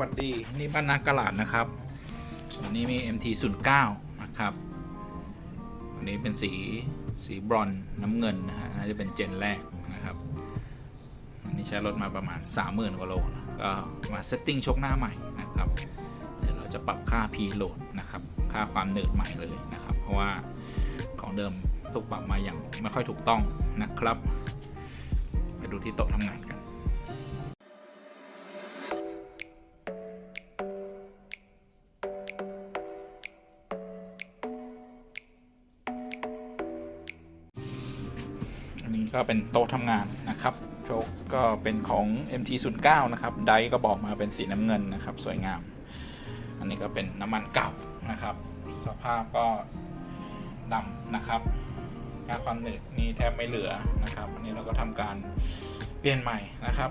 วัสดีนี่บ้านนากระหลาดนะครับวันนี้มี MT09 นะครับวันนี้เป็นสีสีบรอนน้ำเงินนะฮะน่าจะเป็นเจนแรกนะครับอันนี้ใช้รถมาประมาณ 30,000กว่าโลก็มาเซตติ้งชกหน้าใหม่นะครับเดี๋ยวเราจะปรับค่า P load นะครับค่าความหนืดใหม่เลยนะครับ เพราะว่าของเดิมถูกปรับมาอย่างไม่ค่อยถูกต้องนะครับ ไปดูที่โต๊ะทำงานกัน นี้ก็เป็นโต๊ะทำงานนะครับโชคก็เป็นของ MT09 นะครับไดก็บอกมาเป็นสีน้ำเงินนะครับ สวยงาม อันนี้ก็เป็นน้ำมันเก่านะครับ สภาพก็ดำนะครับค่าความหนืดนี่แทบไม่เหลือนะครับ อันนี้เราก็ทำการเปลี่ยนใหม่นะครับ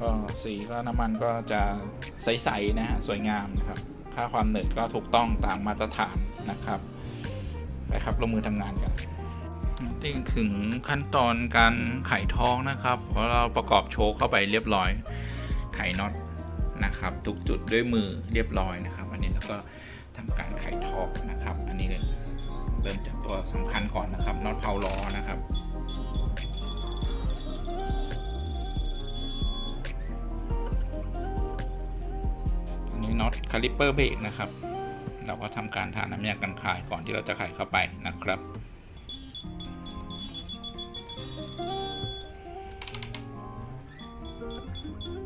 ก็สีก็น้ำมันก็จะใสๆนะฮะสวยงามนะครับ ค่าความหนืดก็ถูกต้องตามมาตรฐานนะครับไปครับลงมือทำงานกัน นี่ถึงขั้นตอนการไขท้องนะครับ เพราะเราประกอบโชว์เข้าไปเรียบร้อย ไขน็อตนะครับทุกจุดด้วยมือเรียบร้อยนะครับ อันนี้เราก็ทำการไขท้องนะครับ อันนี้เลยเริ่มจากตัวสำคัญก่อนนะครับน็อตเพาล้อนะครับอันนี้น็อตคาลิปเปอร์เบรกนะครับ เราก็ทำการทาน้ำยากันคายก่อนที่เราจะไขเข้าไปนะครับ Thank you.